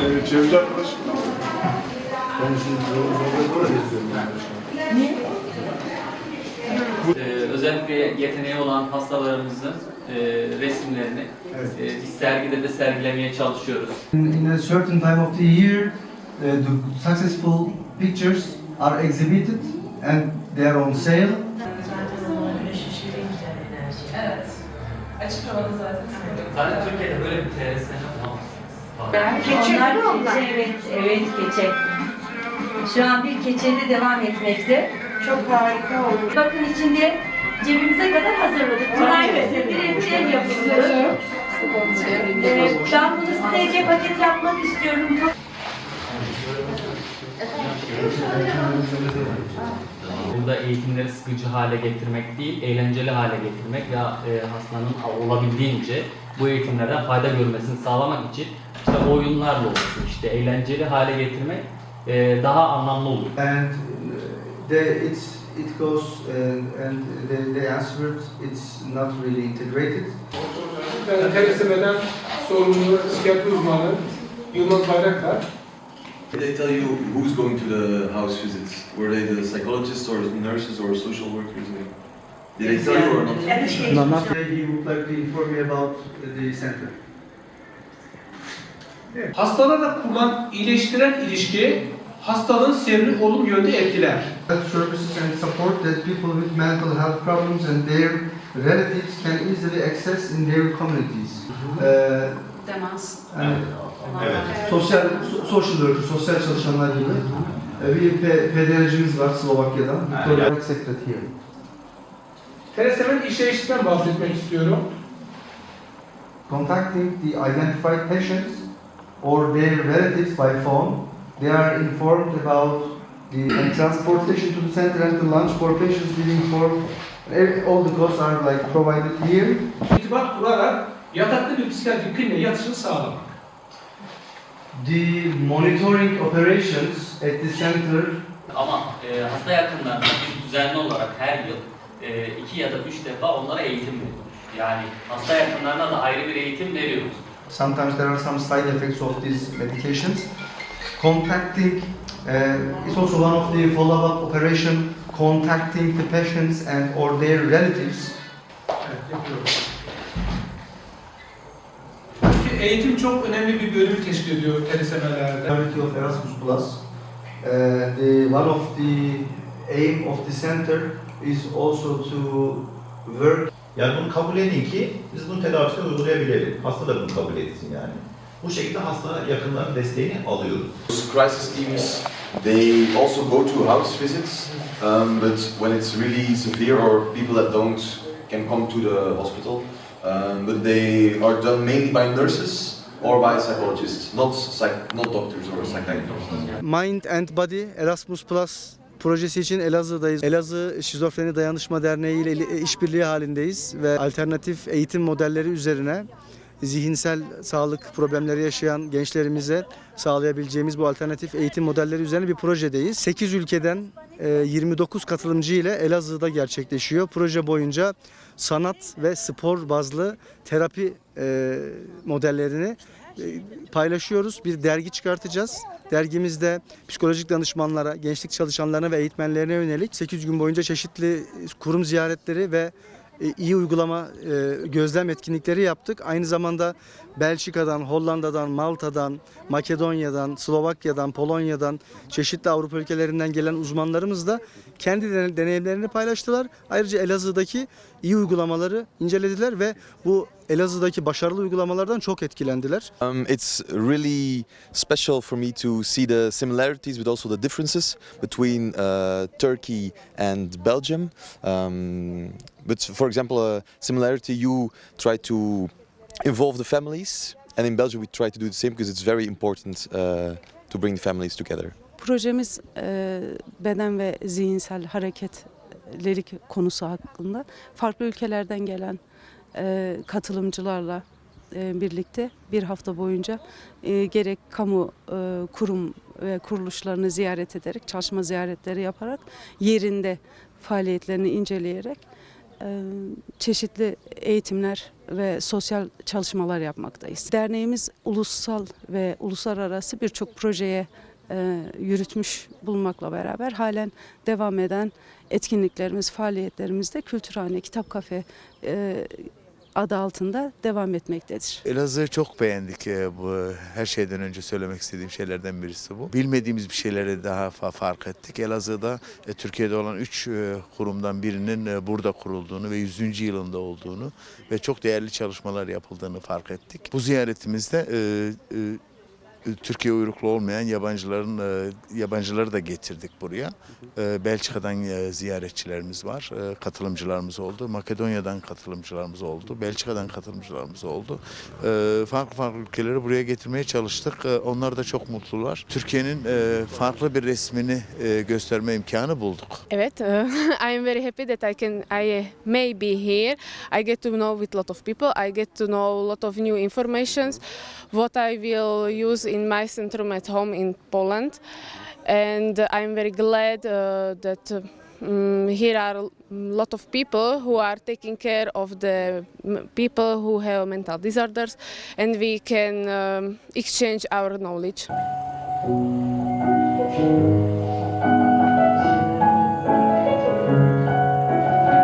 Arkadaşım. Ben şimdi zorla. Ee, özellikle yeteneği olan hastalarımızın e, resimlerini Evet. e, biz sergide de sergilemeye çalışıyoruz. In, in a certain time of the year, uh, the successful pictures are exhibited and they are on sale. Evet. Açık havada zaten. Zaten Türkiye'de böyle bir bulamazsınız. Ben Keçeli onlar mi onlar? keçe, evet, evet keçe. Şu an bir keçeli devam etmekte. Çok harika olmuş. Bakın içinde cebimize kadar hazırladık. Bunlar bize birebir el yapılıyor. Ee, ben bunu size paket yapmak istiyorum. Burada eğitimleri sıkıcı hale getirmek değil, eğlenceli hale getirmek ve e, hastanın olabildiğince bu eğitimlerden fayda görmesini sağlamak için işte oyunlarla olsun, işte eğlenceli hale getirmek e, daha anlamlı olur. And uh, they, it's, it goes uh, and they, they answered it's not really integrated. Ben TRSM'den sorumlu psikiyatri uzmanı Yılmaz Bayraktar. Did they tell you who's going to the house visits? Were they the psychologists or the nurses or social workers? Did they tell you or not? No, not He would like to inform me about the center. Hastalarla kurulan iyileştiren ilişki hastalığın seyrini olumlu yönde etkiler. Health services and support that people with mental health problems and their relatives can easily access in their communities. Uh, Demans. yani sosyal so- social worker, sosyal çalışanlar gibi e, bir pe- var Slovakya'dan. Victoria Secretary. TRSM'nin işleyişinden bahsetmek istiyorum. Contacting the identified patients or their relatives by phone, they are informed about the and transportation to the center and the lunch for patients living for all the costs are like provided here. İrtibat kurarak yataklı bir psikiyatri kliniğe yatışını sağlamak. The monitoring operations at the center Ama e, hasta yakınlarına düzenli olarak her yıl e, iki ya da üç defa onlara eğitim veriyoruz. Yani hasta yakınlarına da ayrı bir eğitim veriyoruz. Sometimes there are some side effects of these medications. Contacting uh, is also one of the follow-up operation. Contacting the patients and or their relatives. Çünkü eğitim çok önemli bir bölümü teşkil ediyor TRSM'lerde. Of Erasmus Plus. Uh, the one of the aim of the center is also to work Yani bunu kabul edin ki biz bunu tedavisine uygulayabilelim. Hasta da bunu kabul etsin yani. Bu şekilde hasta yakınların desteğini alıyoruz. Crisis teams, they also go to house visits, um, but when it's really severe or people that don't can come to the hospital, um, but they are done mainly by nurses or by psychologists, not psych- not doctors or psychiatrists. Mind and Body Erasmus Plus projesi için Elazığ'dayız. Elazığ Şizofreni Dayanışma Derneği ile işbirliği halindeyiz ve alternatif eğitim modelleri üzerine zihinsel sağlık problemleri yaşayan gençlerimize sağlayabileceğimiz bu alternatif eğitim modelleri üzerine bir projedeyiz. 8 ülkeden e, 29 katılımcı ile Elazığ'da gerçekleşiyor. Proje boyunca sanat ve spor bazlı terapi e, modellerini e, paylaşıyoruz. Bir dergi çıkartacağız. Dergimizde psikolojik danışmanlara, gençlik çalışanlarına ve eğitmenlerine yönelik 8 gün boyunca çeşitli kurum ziyaretleri ve e, iyi uygulama e, gözlem etkinlikleri yaptık. Aynı zamanda Belçika'dan, Hollanda'dan, Malta'dan, Makedonya'dan, Slovakya'dan, Polonya'dan, çeşitli Avrupa ülkelerinden gelen uzmanlarımız da kendi dene- deneyimlerini paylaştılar. Ayrıca Elazığ'daki iyi uygulamaları incelediler ve bu Elazığ'daki başarılı uygulamalardan çok etkilendiler. Um, it's really special for me to see the similarities but also the differences between uh, Turkey and Belgium. Um, but for example, a similarity you try to involve the families, and in Belgium we try to do the same because it's very important uh, to bring the families together. Projemiz e, beden ve zihinsel hareketlilik konusu hakkında farklı ülkelerden gelen e, katılımcılarla e, birlikte bir hafta boyunca e, gerek kamu e, kurum ve kuruluşlarını ziyaret ederek, çalışma ziyaretleri yaparak yerinde faaliyetlerini inceleyerek çeşitli eğitimler ve sosyal çalışmalar yapmaktayız. Derneğimiz ulusal ve uluslararası birçok projeye yürütmüş bulunmakla beraber halen devam eden etkinliklerimiz, faaliyetlerimizde Kültürhane, Kitap Kafe adı altında devam etmektedir. Elazığ'ı çok beğendik. Ee, Bu her şeyden önce söylemek istediğim şeylerden birisi bu. Bilmediğimiz bir şeyleri daha fa- fark ettik. Elazığ'da e, Türkiye'de olan üç e, kurumdan birinin e, burada kurulduğunu ve 100. yılında olduğunu ve çok değerli çalışmalar yapıldığını fark ettik. Bu ziyaretimizde e, e, Türkiye uyruklu olmayan yabancıların e, yabancıları da getirdik buraya. E, Belçika'dan e, ziyaretçilerimiz var, e, katılımcılarımız oldu. Makedonya'dan katılımcılarımız oldu, Belçika'dan katılımcılarımız oldu. E, Farklı farklı ülkeleri buraya getirmeye çalıştık. E, Onlar da çok mutlular. Türkiye'nin e, farklı bir resmini e, gösterme imkanı bulduk. Evet, I am very happy that I can I may be here. I get to know with lot of people. I get to know lot of new informations, what I will use in my centrum at home in Poland, and I am very glad uh, that. Mm, here are a lot of people who are taking care of the people who have mental disorders, and we can um, exchange our knowledge.